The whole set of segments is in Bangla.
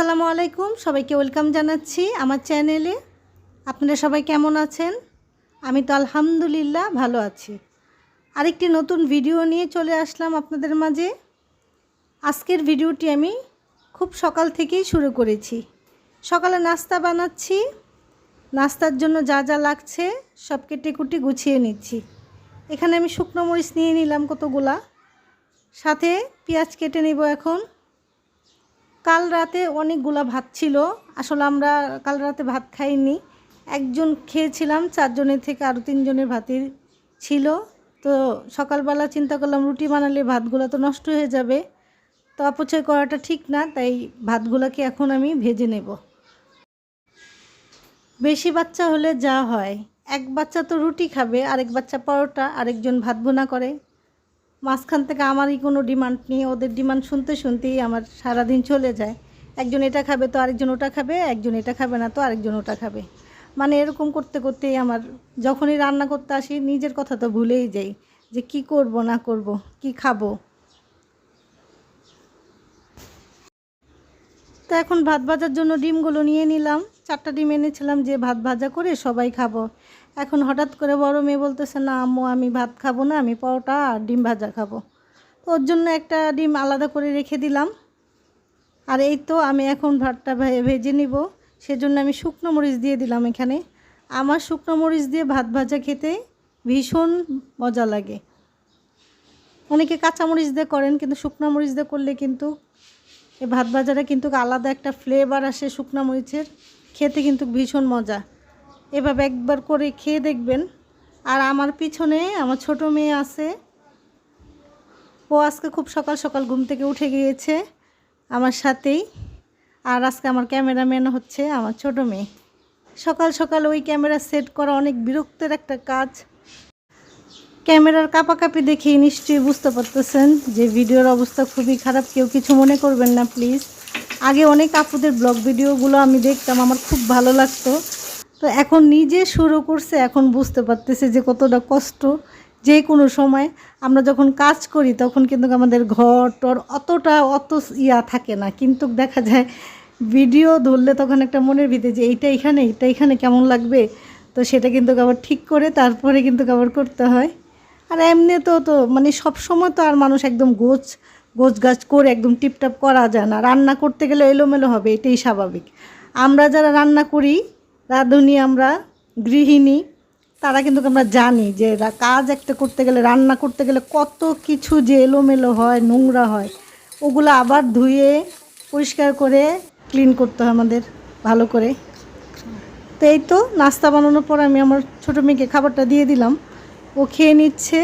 আসসালামু আলাইকুম। সবাইকে ওয়েলকাম জানাচ্ছি আমার চ্যানেলে। আপনারা সবাই কেমন আছেন? আমি তো আলহামদুলিল্লাহ ভালো আছি। আরেকটি নতুন ভিডিও নিয়ে চলে আসলাম আপনাদের মাঝে। আজকের ভিডিওটি আমি খুব সকাল থেকেই শুরু করেছি। সকালে নাস্তা বানাচ্ছি। নাস্তার জন্য যা যা লাগছে সব কেটে কুটি গুছিয়ে নিচ্ছি। এখানে আমি শুকনো মরিচ নিয়ে নিলাম কতগুলা। সাথে পেঁয়াজ কেটে নেব এখন। কাল রাতে অনেকগুলা ভাত ছিল। আসলে আমরা কাল রাতে ভাত খাইনি। একজন খেয়েছিলাম, চারজনের থেকে আরও তিনজনের ভাতের ছিল। তো সকালবেলা চিন্তা করলাম, রুটি বানালে ভাতগুলো তো নষ্ট হয়ে যাবে। তো অপচয় করাটা ঠিক না, তাই ভাতগুলোকে এখন আমি ভেজে নেব। বেশি বাচ্চা হলে যা হয়। এক বাচ্চা তো রুটি খাবে, আরেক বাচ্চা পরোটা, আরেকজন ভাত বোনা করে। মাঝখান থেকে আমারই কোনো ডিমান্ড নেই, ওদের ডিমান্ড শুনতে শুনতেই আমার সারাদিন চলে যায়। একজন এটা খাবে তো আরেকজন ওটা খাবে, একজন এটা খাবে না তো আরেকজন ওটা খাবে। মানে এরকম করতে করতেই আমার যখনই রান্না করতে আসি, নিজের কথা তো ভুলেই যাই যে কি করব, না করব, কি খাব। তো এখন ভাত ভাজার জন্য ডিমগুলো নিয়ে নিলাম। চারটা ডিম এনেছিলাম, যে ভাত ভাজা করে সবাই খাব। এখন হঠাৎ করে বড় মেয়ে বলতেছে, না আম্মু, আমি ভাত খাব না, আমি পরোটা আর ডিম ভাজা খাব। তো ওর জন্য একটা ডিম আলাদা করে রেখে দিলাম। আর এই তো আমি এখন ভাতটা ভেজে নিব। সেজন্য আমি শুকনো মরিচ দিয়ে দিলাম এখানে। আমার শুকনো মরিচ দিয়ে ভাত ভাজা খেতে ভীষণ মজা লাগে। অনেকে কাঁচা মরিচ দিয়ে করেন, কিন্তু শুকনো মরিচ দিয়ে করলে কিন্তু এই ভাত ভাজাটা কিন্তু আলাদা একটা ফ্লেভার আসে শুকনো মরিচের। খেতে কিন্তু ভীষণ মজা। এভাবে একবার করে খেয়ে দেখবেন। আর আমার পিছনে আমার ছোট মেয়ে আছে। ও আজকে খুব সকাল সকাল ঘুম থেকে উঠে গিয়েছে আমার সাথেই। আর আজকে আমার ক্যামেরাম্যান হচ্ছে আমার ছোট মেয়ে। সকাল সকাল ওই ক্যামেরা সেট করা অনেক বিরক্তের একটা কাজ। ক্যামেরার কাপাকাপি দেখেই নিশ্চয়ই বুঝতে পারতেছেন যে ভিডিওর অবস্থা খুবই খারাপ। কেউ কিছু মনে করবেন না, প্লিজ। আগে অনেক আপুদের ব্লগ ভিডিওগুলো আমি দেখতাম, আমার খুব ভালো লাগতো। তো এখন নিজে শুরু করছে, এখন বুঝতে পারতেছে যে কতটা কষ্ট। যে কোনো সময় আমরা যখন কাজ করি, তখন কিন্তু আমাদের ঘর টর অতটা অত ইয়া থাকে না। কিন্তু দেখা যায় ভিডিও ধরলে তখন একটা মনের ভিতরে যে এইটা এখানে এটা এখানে কেমন লাগবে? তো সেটা কিন্তু আবার ঠিক করে তারপরে কিন্তু আবার করতে হয়। আর এমনি তো তো মানে সব সময় তো আর মানুষ একদম গোছ গোছ গাছ করে একদম টিপটাপ করা যায় না। রান্না করতে গেলে এলোমেলো হবে, এটাই স্বাভাবিক। আমরা যারা রান্না করি রাঁধুনি আমরা, গৃহিণী, তারা কিন্তু আমরা জানি যে কাজ একটা করতে গেলে, রান্না করতে গেলে কত কিছু যে এলোমেলো হয়, নোংরা হয়, ওগুলো আবার ধুয়ে পরিষ্কার করে ক্লিন করতে হয় আমাদের, ভালো করে। তো এই তো নাস্তা বানানোর পর আমি আমার ছোটো মেয়েকে খাবারটা দিয়ে দিলাম। ও খেয়ে নিচ্ছে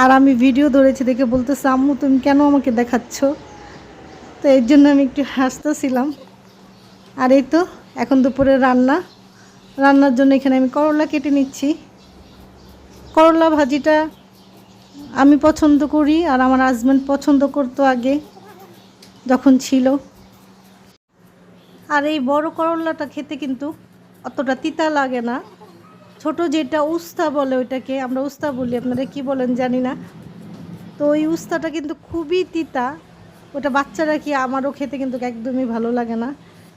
আর আমি ভিডিও ধরেছি দেখে বলতেছে, আম্মু, তুমি কেন আমাকে দেখাচ্ছ? তো এর জন্য আমি একটু হাসতেছিলাম। আর এই তো এখন দুপুরে রান্না। রান্নার জন্য এখানে আমি করলা কেটে নিচ্ছি। করলা ভাজিটা আমি পছন্দ করি আর আমার হাজব্যান্ড পছন্দ করতো আগে, যখন ছিল। আর এই বড় করলাটা খেতে কিন্তু অতটা তিতা লাগে না। ছোট যেটা উস্তা বলে ওইটাকে, আমরা উস্তা বলি, আপনারা কি বলেন জানি না। তো ওই উস্তাটা কিন্তু খুবই তিতা, ওটা বাচ্চারা কি আমারও খেতে কিন্তু একদমই ভালো লাগে না।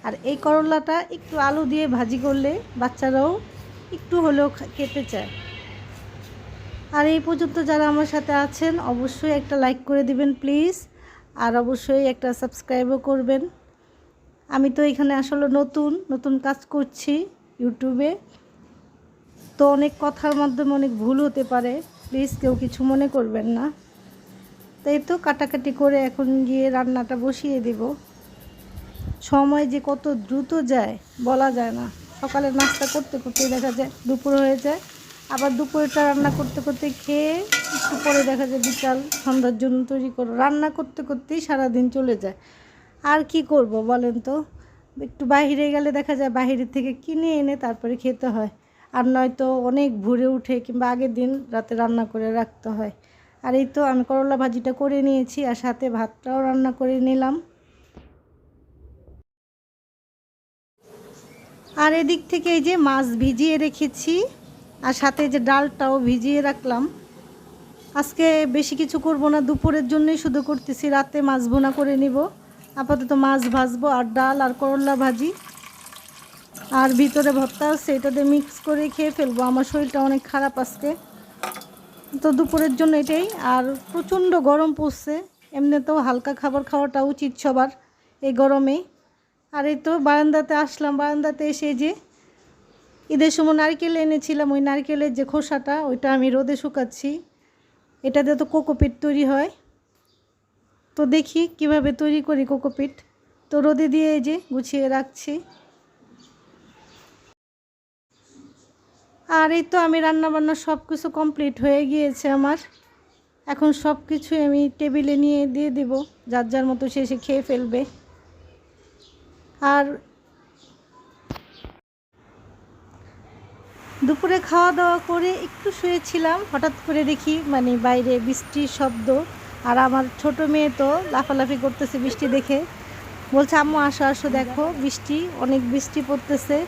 আর এই করলাটা একটু আলু দিয়ে ভাজি করলে বাচ্চারাও একটু হলেও খেতে চায় আর এই পর্যন্ত যারা আমার সাথে আছেন, অবশ্যই একটা লাইক করে দিবেন প্লিজ আর অবশ্যই একটা সাবস্ক্রাইবও করবেন। আমি তো এখানে আসলে নতুন নতুন কাজ করছি ইউটিউবে তো অনেক কথার মাধ্যমে অনেক ভুল হতে পারে প্লিজ কেউ কিছু মনে করবেন না। তাই তো কাটাকাটি করে এখন গিয়ে রান্নাটা বসিয়ে দিব। সময় যে কত দ্রুত যায় বলা যায় না। সকালে নাস্তা করতে করতে দেখা যায় দুপুর হয়ে যায়। আবার দুপুরেটা রান্না করতে করতে খেয়ে একটু পরে দেখা যায় বিকাল সন্ধ্যার জন্য তৈরি করো রান্না করতে করতেই সারাদিন চলে যায়। আর কি করব বলেন তো? একটু বাইরে গেলে দেখা যায় বাইরের থেকে কিনে এনে তারপরে খেতে হয়। আর নয়তো অনেক ভোরে উঠে কিংবা আগের দিন রাতে রান্না করে রাখতে হয়। আর এই তো আমি করলা ভাজিটা করে নিয়েছি আর সাথে ভাতটাও রান্না করে নিলাম। আর এদিক থেকে এই যে মাছ ভিজিয়ে রেখেছি, আর সাথে যে ডালটাও ভিজিয়ে রাখলাম। আজকে বেশি কিছু করব না, দুপুরের জন্যই শুধু করতেছি, রাতে মাছ ভুনা করে নিব। আপাতত মাছ ভাজবো, আর ডাল, আর করলা ভাজি। আর ভিতরে ভর্তা আছে, এটা দিয়ে মিক্স করে খেয়ে ফেলব। আমার শরীরটা অনেক খারাপ আজকে। তো দুপুরের জন্য এটাই, আর প্রচণ্ড গরম পড়ছে। এমনিতেও হালকা খাবার খাওয়াটা উচিত সবার, এই গরমে। আর এই তো বারান্দাতে আসলাম, বারান্দাতে এসে যে ঈদের সময় নারকেল এনেছিলাম, ওই নারকেলের যে খোসাটা, ওইটা আমি রোদে শুকাচ্ছি। এটা দিয়ে তো কোকোপিট তৈরি হয়। তো দেখি কীভাবে তৈরি করি কোকোপিট। তো রোদে দিয়ে এই যে গুছিয়ে রাখছি। আর এই তো আমি রান্নাবান্না সব কিছু কমপ্লিট হয়ে গিয়েছে আমার। এখন সব কিছু আমি টেবিলে নিয়ে দিয়ে দিব, যার যার মতো সে এসে খেয়ে ফেলবে। আর দুপুরে খাওয়া দাওয়া করে একটু শুয়েছিলাম। হঠাৎ করে দেখি মানে বাইরে বৃষ্টির শব্দ। আর আমার ছোট মেয়ে তো লাফালাফি করতেছে বৃষ্টি দেখে। বলছে, আম্মু, আসো আসো, দেখো, বৃষ্টি, অনেক বৃষ্টি পড়তেছে।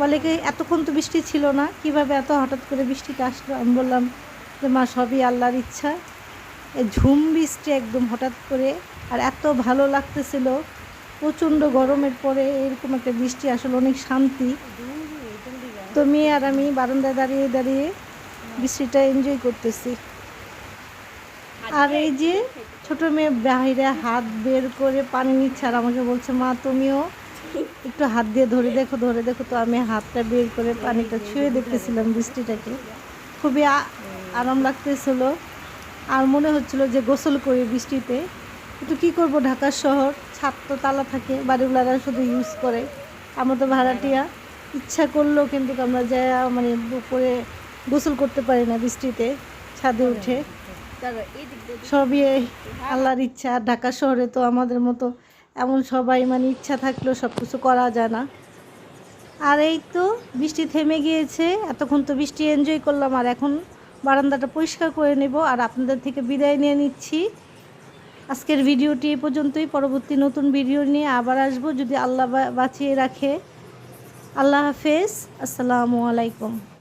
বলে কি, এতক্ষণ তো বৃষ্টি ছিল না, কীভাবে এত হঠাৎ করে বৃষ্টিটা আসলো? আমি বললাম, যে মা, সবই আল্লাহর ইচ্ছা। ঝুম বৃষ্টি একদম হঠাৎ করে, আর এত ভালো লাগতেছিল। প্রচণ্ড গরমের পরে এরকম একটা বৃষ্টি আসলে অনেক শান্তি। তো মেয়ে আর আমি বারান্দায় দাঁড়িয়ে দাঁড়িয়ে বৃষ্টিটা এনজয় করতেছি। আর এই যে ছোট মেয়ে বাইরে হাত বের করে পানি নিচ্ছে আর আমাকে বলছে, মা, তুমিও একটু হাত দিয়ে ধরে দেখো ধরে দেখো। তো আমি হাতটা বের করে পানিটা ছুঁয়ে দেখতেছিলাম বৃষ্টিটাকে। খুবই আরাম লাগতেছিল। আর মনে হচ্ছিল যে গোসল করি বৃষ্টিতে। একটু কী করব ঢাকা শহর। ছাদ তো তালা থাকে, বাড়িওয়ালারা শুধু ইউজ করে। আমরা তো ভাড়াটিয়া। ইচ্ছা করলেও কিন্তু আমরা যা মানে উপরে গোসল করতে পারি না বৃষ্টিতে, ছাদে উঠে। সবই আল্লাহর ইচ্ছা। আর ঢাকা শহরে তো আমাদের মতো এমন সবাই মানে ইচ্ছা থাকলেও সব কিছু করা যায় না। আর এই তো বৃষ্টি থেমে গিয়েছে, এতক্ষণ তো বৃষ্টি এনজয় করলাম, আর এখন বারান্দাটা পরিষ্কার করে নেব। আর আপনাদের থেকে বিদায় নিয়ে নিচ্ছি। আজকের ভিডিওটি এ পর্যন্তই। পরবর্তী নতুন ভিডিও নিয়ে আবার আসব। যদি আল্লাহ বাঁচিয়ে রাখে। আল্লাহ হাফেজ। আসসালামু আলাইকুম।